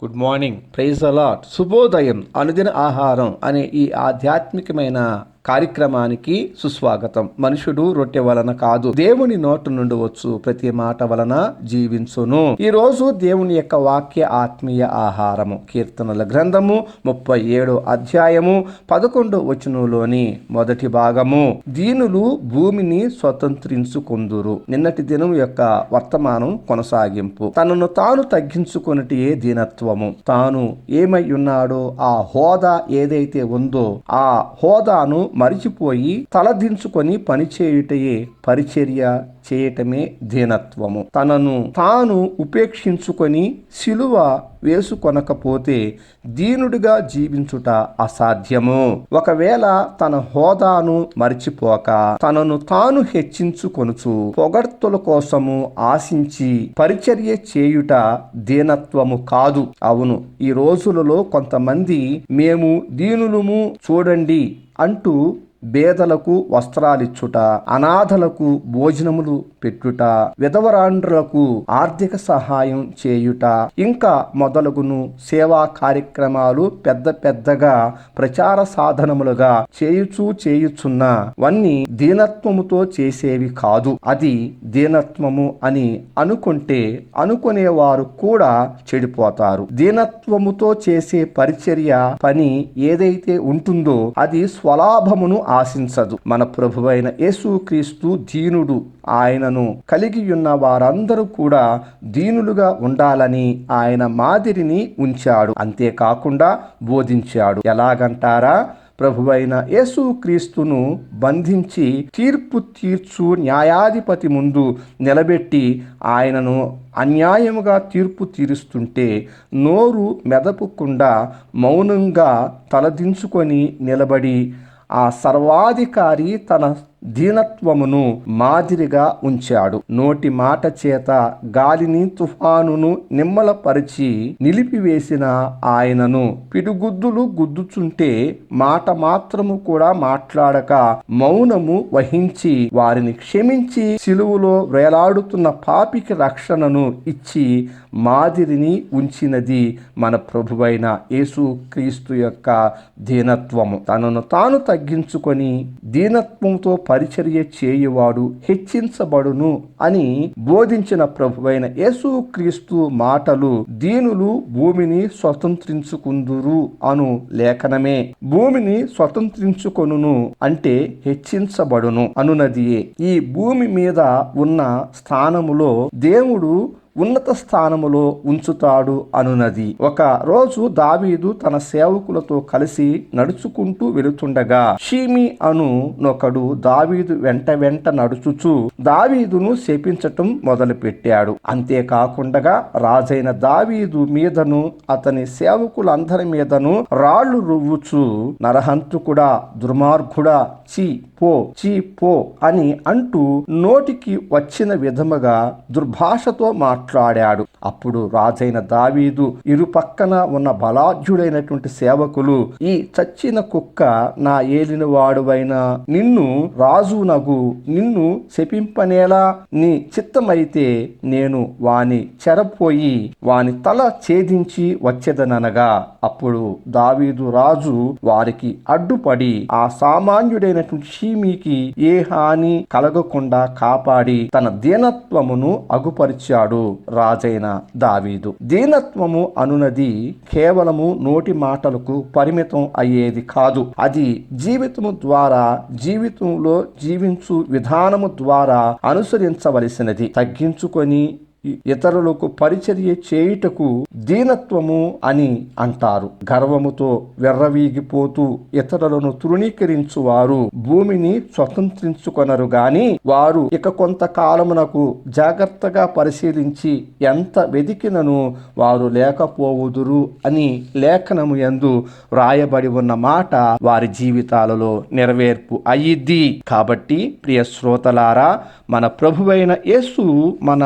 Good morning praise allot శుభోదయం అనుదిన ఆహారం అనే ఈ ఆధ్యాత్మికమైన కార్యక్రమానికి సుస్వాగతం. మనుషుడు రొట్టె వలన కాదు దేవుని నోటు నుండి వచ్చు ప్రతి మాట వలన జీవించును. ఈ రోజు దేవుని యొక్క వాక్య ఆత్మీయ ఆహారము. కీర్తనల గ్రంథము ముప్పై ఏడు అధ్యాయము పదకొండు వచనంలోని మొదటి భాగము. దీనులు భూమిని స్వతంత్రించుకుందురు. నిన్నటి దినం యొక్క వర్తమానం కొనసాగింపు. తనను తాను తగ్గించుకొనిటియే దీనత్వము. తాను ఏమై ఉన్నాడో ఆ హోదా ఏదైతే ఉందో ఆ హోదాను మరిచిపోయి తలదించుకొని పనిచేయుటయే పరిచర్య చేయటమే దీనత్వము. తనను తాను ఉపేక్షించుకొని శిలువ వేసుకొనకపోతే దీనుడిగా జీవించుట అసాధ్యము. ఒకవేళ తన హోదాను మరిచిపోక తనను తాను హెచ్చించుకొనుచు పొగడ్తుల కోసము ఆశించి పరిచర్య చేయుట దీనత్వము కాదు. అవును ఈ రోజులలో కొంతమంది మేము దీనులము చూడండి అంటూ బేదలకు వస్త్రాలిచ్చుట అనాథలకు భోజనములు పెట్టుట విధవరాండ్రులకు ఆర్థిక సహాయం చేయుట ఇంకా మొదలగును సేవా కార్యక్రమాలు పెద్ద పెద్దగా ప్రచార సాధనములుగా చేయుచూ చేయుచున్న వన్నీ దీనత్వముతో చేసేవి కాదు. అది దీనత్వము అని అనుకుంటే అనుకునేవారు కూడా చెడిపోతారు. దీనత్వముతో చేసే పరిచర్య పని ఏదైతే ఉంటుందో అది స్వలాభమును ఆశించదు. మన ప్రభువైన యేసుక్రీస్తు దీనుడు. ఆయనను కలిగి ఉన్న వారందరూ కూడా దీనులుగా ఉండాలని ఆయన మాదిరిని ఉంచాడు. అంతేకాకుండా బోధించాడు. ఎలాగంటారా? ప్రభువైన యేసుక్రీస్తును బంధించి తీర్పు తీర్చు న్యాయాధిపతి ముందు నిలబెట్టి ఆయనను అన్యాయముగా తీర్పు తీరుస్తుంటే నోరు మెదపకుండా మౌనంగా తలదించుకొని నిలబడి ఆ సర్వాధికారి తన దీనత్వమును మాదిరిగా ఉంచాడు. నోటి మాట చేత గాలిని తుఫానును నిమ్మలపరిచి నిలిపివేసిన ఆయనను పిడుగుద్దులు గుద్దుచుంటే మాట మాత్రము కూడా మాట్లాడక మౌనము వహించి వారిని క్షమించి సిలువులో వేలాడుతున్న పాపికి రక్షణను ఇచ్చి మాదిరిని ఉంచినది మన ప్రభువైన యేసు క్రీస్తు యొక్క దీనత్వము. తనను తాను తగ్గించుకొని దీనత్వంతో పరిచర్య చేయువాడు హెచ్చించబడును అని బోధించిన ప్రభువైన యేసుక్రీస్తు మాటలు దీనులు భూమిని స్వతంత్రించుకుందురు అను లేఖనమే. భూమిని స్వతంత్రించుకొనును అంటే హెచ్చించబడును అనునదియే. ఈ భూమి మీద ఉన్న స్థానములో దేవుడు ఉన్నత స్థానములో ఉంచుతాడు అనునది. ఒక రోజు దావీదు తన సేవకులతో కలిసి నడుచుకుంటూ వెళుతుండగా షీమి అను నొకడు దావీదు వెంట వెంట నడుచుచు దావీదును శపించటం మొదలుపెట్టాడు. అంతేకాకుండా రాజైన దావీదు మీదను అతని సేవకులందరి మీదను రాళ్ళు రువ్వుచు నరహంతుకుడా దుర్మార్గుడా చి పో చీ పో అని అంటూ నోటికి వచ్చిన విధముగా దుర్భాషతో మాట్లాడాడు. అప్పుడు రాజైన దావీదు ఇరు పక్కన ఉన్న బలాఢ్యుడైనటువంటి సేవకులు ఈ చచ్చిన కుక్క నా ఏలిన వాడువైన నిన్ను రాజునగు నిన్ను శపింపనేలా? నీ చిత్తమైతే నేను వాని చెరపోయి వాని తల ఛేదించి వచ్చేదనగా అప్పుడు దావీదు రాజు వారికి అడ్డుపడి ఆ సామాన్యుడైనటువంటి షీమీకి ఏ హాని కలగకుండా కాపాడి తన దీనత్వమును అగుపరిచాడు రాజైన దావీదు. దీనత్వము అనునది కేవలము నోటి మాటలకు పరిమితం అయ్యేది కాదు. అది జీవితము ద్వారా జీవితంలో జీవించు విధానము ద్వారా అనుసరించవలసినది. తగ్గించుకొని ఇతరులకు పరిచర్య చేయుటకు దీనత్వము అని అంటారు. గర్వముతో వెర్రవీగిపోతూ ఇతరులను తృణీకరించువారు భూమిని స్వతంత్రించుకొనరు గాని వారు ఇక కొంతకాలమునకు జాగ్రత్తగా పరిశీలించి ఎంత వెదికినను వారు లేకపోవుదురు అని లేఖనము ఎందు వ్రాయబడి ఉన్న మాట వారి జీవితాలలో నెరవేర్పు అయ్యిద్ది కాబట్టి ప్రియ శ్రోతలారా మన ప్రభువైన యేసు మన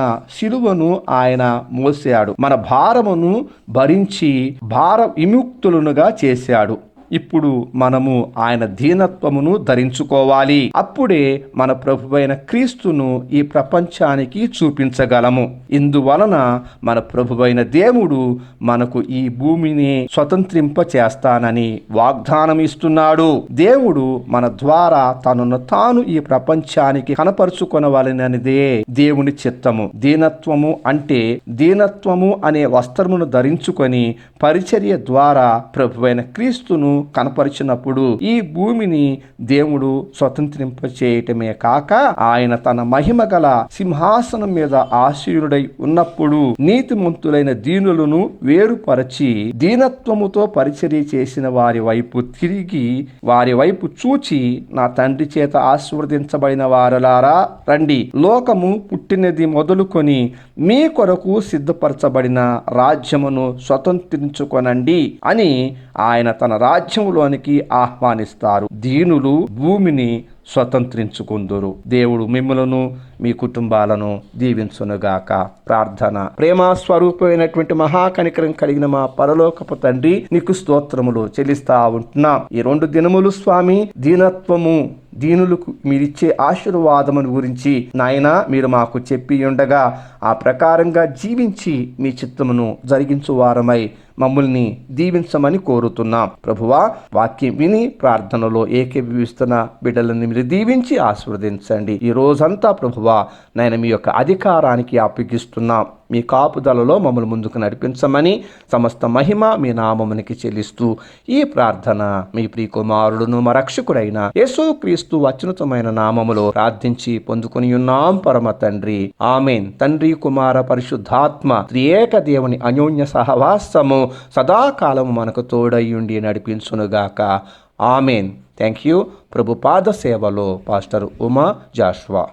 శిలువను ఆయన మోసాడు. మన భారమును భరించి భార విముక్తులనుగా చేశాడు. ఇప్పుడు మనము ఆయన దీనత్వమును ధరించుకోవాలి. అప్పుడే మన ప్రభువైన క్రీస్తును ఈ ప్రపంచానికి చూపించగలము. ఇందువలన మన ప్రభువైన దేవుడు మనకు ఈ భూమిని స్వతంత్రింప చేస్తానని వాగ్దానం ఇస్తున్నాడు దేవుడు మన ద్వారా తనను తాను ఈ ప్రపంచానికి కనపరుచుకొనవలననిదే దేవుని చిత్తము. దీనత్వము అంటే దీనత్వము అనే వస్త్రమును ధరించుకొని పరిచర్య ద్వారా ప్రభువైన క్రీస్తును కనపరిచినప్పుడు ఈ భూమిని దేవుడు స్వతంత్రింప చేయటమే కాక ఆయన తన మహిమ గల సింహాసనం మీద ఆశీనుడై ఉన్నప్పుడు నీతిమంతులైన దీనులను వేరుపరచి దీనత్వముతో పరిచర్య చేసిన వారి వైపు తిరిగి వారి వైపు చూచి నా తండ్రి చేత ఆశీర్వదించబడిన వారలారా రండి. లోకము పుట్టినది మొదలుకొని మీ కొరకు సిద్ధపరచబడిన రాజ్యమును స్వతంత్రించుకొనండి అని ఆయన తన రాజ్య రాజ్యములోనికి ఆహ్వానిస్తారు. దీనులు భూమిని స్వతంత్రించుకుందురు. దేవుడు మిమ్మలను మీ కుటుంబాలను దీవించునుగాక. ప్రార్థన. ప్రేమ స్వరూపమైనటువంటి మహాకనికరం కలిగిన మా పరలోకపు తండ్రి నీకు స్తోత్రములు చెల్లిస్తా ఉంటున్నాం. ఈ రెండు దినములు స్వామి దీనత్వము దీనులకు మీరిచ్చే ఆశీర్వాదమును గురించి నాయన మీరు మాకు చెప్పి ఉండగా ఆ ప్రకారంగా జీవించి మీ చిత్తమును జరిగించు వారమై మమ్మల్ని దీవించమని కోరుతున్నాం. ప్రభువా వాక్యం విని ప్రార్థనలో ఏకీభవిస్తున్న బిడ్డలను మీరు దీవించి ఆశీర్వదించండి. ఈ రోజంతా ప్రభువా నేను మీ యొక్క అధికారానికి అప్పగిస్తున్నాం. మీ కాపుదలలో మమ్మల్ని ముందుకు నడిపించమని సమస్త మహిమ మీ నామమునికి చెల్లిస్తూ ఈ ప్రార్థన మీ ప్రియకుమారుడును మా రక్షకుడైన యేసుక్రీస్తు అత్యున్నతమైన నామములో ప్రార్థించి పొందుకుని ఉన్నాం పరమ తండ్రి. ఆమెన్. తండ్రి కుమార పరిశుద్ధాత్మ త్రియేక దేవుని అన్యోన్య సహవాసము. సదాకాలం మనకు తోడయ్యుండి నడిపించునుగాక. ఆమెన్. Thank you. ప్రభుపాద సేవలో పాస్టర్ ఉమా జాష్వా.